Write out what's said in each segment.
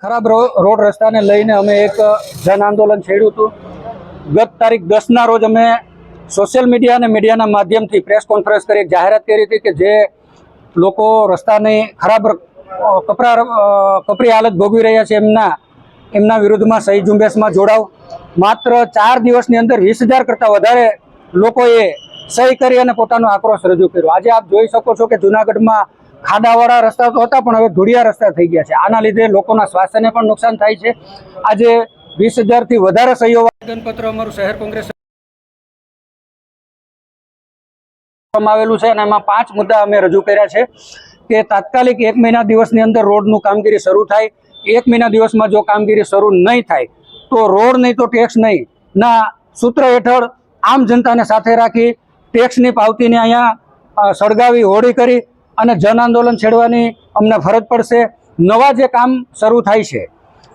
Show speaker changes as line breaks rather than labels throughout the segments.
ખરાબ રોડ રસ્તાને લઈને અમે એક જન આંદોલન છેડ્યું હતું. ગત તારીખ દસના રોજ અમે સોશિયલ મીડિયા અને મીડિયાના માધ્યમથી પ્રેસ કોન્ફરન્સ કરી જાહેરાત કરી હતી કે જે લોકો રસ્તાની ખરાબ કપરા કપરી હાલત ભોગવી રહ્યા છે એમના એમના વિરુદ્ધમાં સહી ઝુંબેશમાં જોડાવ માત્ર ચાર દિવસની અંદર વીસ હજાર કરતાં વધારે લોકોએ સહી કરી અને પોતાનો આક્રોશ રજૂ કર્યો. આજે આપ જોઈ શકો છો કે જુનાગઢમાં ખાડાવાળા રસ્તા તો હતા, પણ હવે ધૂળિયા રસ્તા થઈ ગયા છે. આના લીધે લોકોના સ્વાસ્થ્યને પણ નુકસાન થાય છે. આજે વીસ હજારથી વધારે સહીઓ આવેદનપત્ર અમારું શહેર કોંગ્રેસ આવેલું છે અને એમાં પાંચ મુદ્દા અમે રજૂ કર્યા છે કે તાત્કાલિક એક મહિના દિવસની અંદર રોડનું કામગીરી શરૂ થાય. એક મહિના દિવસમાં જો કામગીરી શરૂ નહીં થાય તો રોડ નહીં તો ટેક્સ નહીં. ના, સૂત્ર હેઠળ આમ જનતાને સાથે રાખી ટેક્સની પાવતીને અહીંયા સળગાવી, હોળી કરી અને જન આંદોલન છેડવાની અમને ફરજ પડશે. નવા જે કામ શરૂ થાય છે,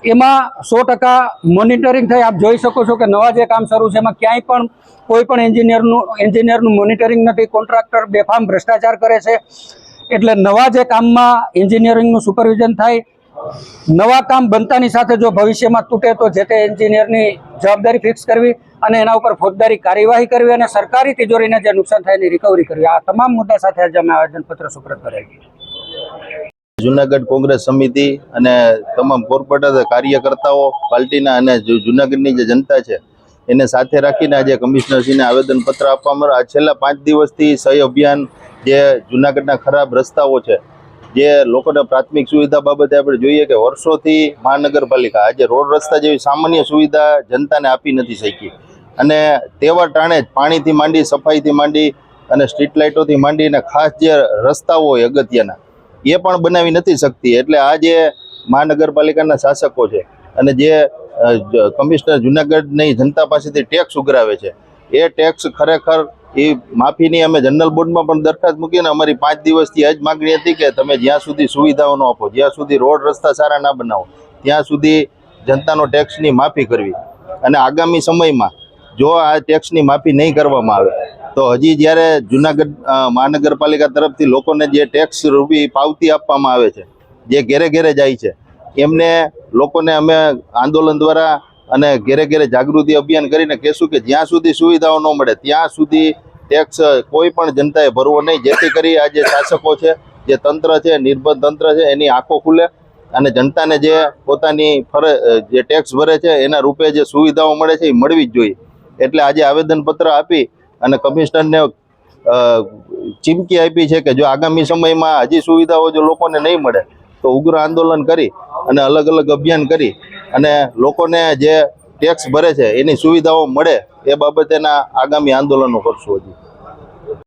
એમાં સો ટકા મોનિટરિંગ થઈ આપ જોઈ શકો છો કે નવા જે કામ શરૂ છે, એમાં ક્યાંય પણ કોઈ પણ એન્જિનિયરનું એન્જિનિયરનું મોનિટરિંગ નથી. કોન્ટ્રાક્ટર બેફામ ભ્રષ્ટાચાર કરે છે. એટલે નવા જે કામમાં એન્જિનિયરિંગનું સુપરવિઝન થાય નવા કામ બનતાની સાથે જો ભવિષ્યમાં તૂટે તો જે તે એન્જિનિયરની જવાબદારી ફિક્સ કરવી અને એના ઉપર ફોજદારી કાર્યવાહી કરવી અને સરકારી તિજોરીને જે નુકસાન થાય એની રિકવરી કરવી આ તમામ મુદ્દા સાથે આજે અમે આવેદનપત્ર સુપ્રત કરાવી
જુનાગઢ કોંગ્રેસ સમિતિ અને તમામ કોર્પોરેટર કાર્યકર્તાઓ, પાર્ટીના અને જુનાગઢની જે જનતા છે, એને સાથે રાખીને આજે કમિશનરશ્રીને આવેદનપત્ર આપવામાં. આ છેલ્લા પાંચ દિવસથી સહી અભિયાન જે જુનાગઢના ખરાબ રસ્તાઓ છે જે લોકોને પ્રાથમિક સુવિધા બાબતે આપણે જોઈએ કે વર્ષોથી મહાનગરપાલિકા આજે રોડ રસ્તા જેવી સામાન્ય સુવિધા જનતાને આપી નથી શકી. અને તેવા ટાણે જ પાણીથી માંડી, સફાઈથી માંડી અને સ્ટ્રીટ લાઇટોથી માંડી અને ખાસ જે રસ્તાઓ હોય અગત્યના, એ પણ બનાવી નથી શકતી. એટલે આ જે મહાનગરપાલિકાના શાસકો છે અને જે, કમિશનર જુનાગઢની જનતા પાસેથી ટેક્સ ઉઘરાવે છે, એ ટેક્સ ખરેખર એ માફીની અમે જનરલ બોર્ડમાં પણ દરખાસ્ત મૂકીને અમારી પાંચ દિવસથી જ માગણી હતી કે તમે જ્યાં સુધી સુવિધાઓ ન આપો, જ્યાં સુધી રોડ રસ્તા સારા ના બનાવો, ત્યાં સુધી જનતાનો ટેક્સની માફી કરવી. અને આગામી સમયમાં જો આ ટેક્સની માફી નહીં કરવામાં આવે, તો હજી જ્યારે જુનાગઢ મહાનગરપાલિકા તરફથી લોકોને જે ટેક્સ રૂપી પાવતી આપવામાં આવે છે, જે ઘેરે ઘેરે જાય છે, એમને લોકોને અમે આંદોલન દ્વારા અને ઘેરે ઘેરે જાગૃતિ અભિયાન કરીને કહેશું કે જ્યાં સુધી સુવિધાઓ ન મળે, ત્યાં સુધી ટેક્સ કોઈ પણ જનતાએ ભરવો નહીં. જેથી કરી આ જે શાસકો છે, જે તંત્ર છે નિર્બંધ તંત્ર છે, એની આંખો ખુલે અને જનતાને જે પોતાની ફરજ જે ટેક્સ ભરે છે, એના રૂપે જે સુવિધાઓ મળે છે, એ મળવી જ જોઈએ. એટલે આજે આવેદનપત્ર આપી અને કમિશનરને ચીમકી આપી છે કે જો આગામી સમયમાં હજી સુવિધાઓ જો લોકોને નહીં મળે, તો ઉગ્ર આંદોલન કરી અને અલગ અલગ અભિયાન કરી અને લોકોને જે ટેક્સ ભરે છે, એની સુવિધાઓ મળે, એ બાબતેના આગામી આંદોલનો કરશું હજી.